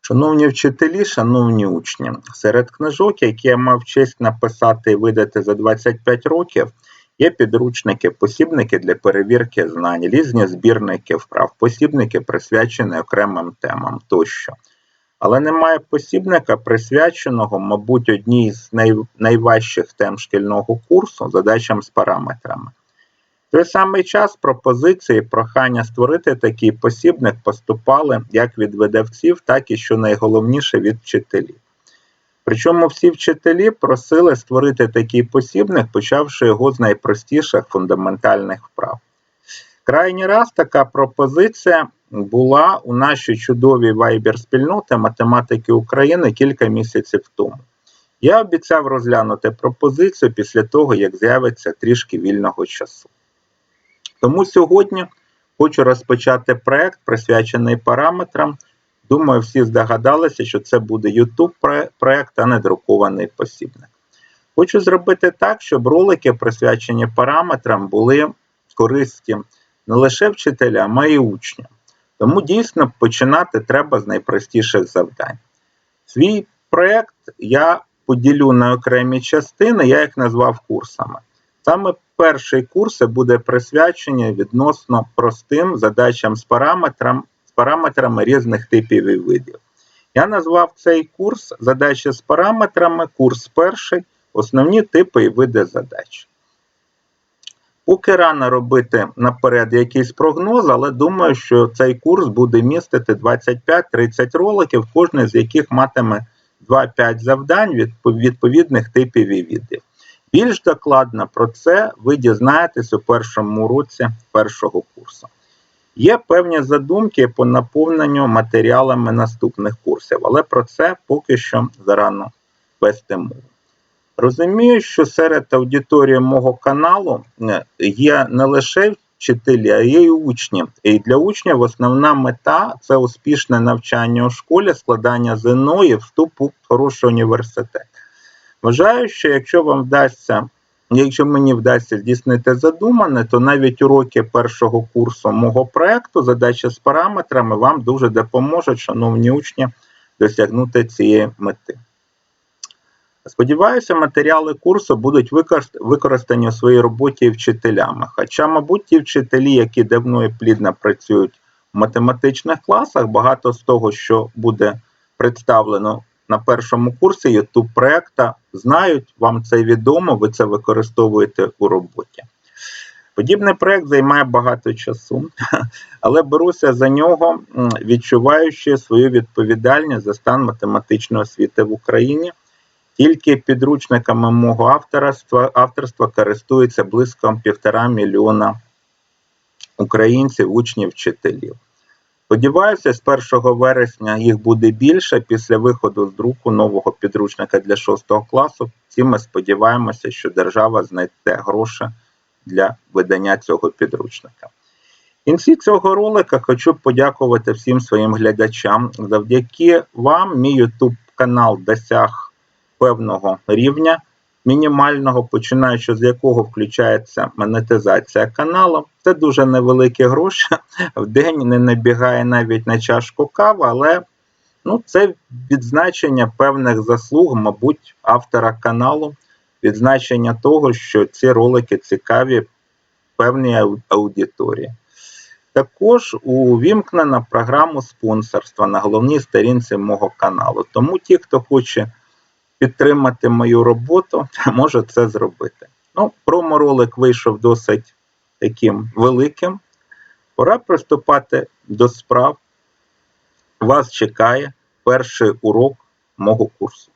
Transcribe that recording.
Шановні вчителі, шановні учні, серед книжок, які я мав честь написати і видати за 25 років, є підручники, посібники для перевірки знань, різні збірники вправ, посібники, присвячені окремим темам тощо. Але немає посібника, присвяченого, мабуть, одній з най... найважчих тем шкільного курсу задачам з параметрами. В той самий час пропозиції, прохання створити такий посібник поступали як від видавців, так і що найголовніше від вчителів. Причому всі вчителі просили створити такий посібник, почавши його з найпростіших фундаментальних вправ. Крайній раз така пропозиція була у нашій чудовій вайбер спільноти математики України кілька місяців тому. Я обіцяв розглянути пропозицію після того, як з'явиться трішки вільного часу. Тому сьогодні хочу розпочати проект, присвячений параметрам. Думаю, всі здогадалися, що це буде YouTube проект, а не друкований посібник. Хочу зробити так, щоб ролики, присвячені параметрам, були корисні не лише вчителям, а й учням. Тому дійсно починати треба з найпростіших завдань. Свій проєкт я поділю на окремі частини, я їх назвав курсами. Саме перший курс буде присвячений відносно простим задачам з, параметрам, з параметрами різних типів і видів. Я назвав цей курс задачі з параметрами, курс перший, основні типи і види задач. Поки рано робити наперед якийсь прогноз, але думаю, що цей курс буде містити 25-30 роликів, кожний з яких матиме 2-5 завдань від відповідних типів і видів. Більш докладно про це ви дізнаєтесь у першому уроці першого курсу. Є певні задумки по наповненню матеріалами наступних курсів, але про це поки що зарано вести мову. Розумію, що серед аудиторії мого каналу е, є не лише вчителі, а є й учні. І для учнів основна мета це успішне навчання у школі, складання ЗНО і вступ у хороший університет. Вважаю, що якщо вам вдасться, якщо мені вдасться здійснити задумане, то навіть уроки першого курсу мого проекту, задача з параметрами, вам дуже допоможуть, шановні учні, досягнути цієї мети. Сподіваюся, матеріали курсу будуть використані у своїй роботі вчителями. Хоча, мабуть, ті вчителі, які давно і плідно працюють в математичних класах, багато з того, що буде представлено на першому курсі YouTube проекта, знають, вам це відомо, ви це використовуєте у роботі. Подібний проект займає багато часу, але беруся за нього, відчуваючи свою відповідальність за стан математичної освіти в Україні. Тільки підручниками мого авторства авторства користується близько півтора мільйона українців, учнів, вчителів. Сподіваюся, з 1 вересня їх буде більше після виходу з друку нового підручника для 6 класу. Всі ми сподіваємося, що держава знайде гроші для видання цього підручника. В кінці цього ролика хочу подякувати всім своїм глядачам. Завдяки вам, мій YouTube канал досяг певного рівня, мінімального, починаючи з якого включається монетизація каналу. Це дуже невеликі гроші. В день не набігає навіть на чашку кави, але ну, це відзначення певних заслуг, мабуть, автора каналу, відзначення того, що ці ролики цікаві певній аудиторії. Також увімкнена програму спонсорства на головній сторінці мого каналу. Тому ті, хто хоче підтримати мою роботу, може це зробити. Ну, Промо-ролик вийшов досить таким великим. Пора приступати до справ. Вас чекає перший урок мого курсу.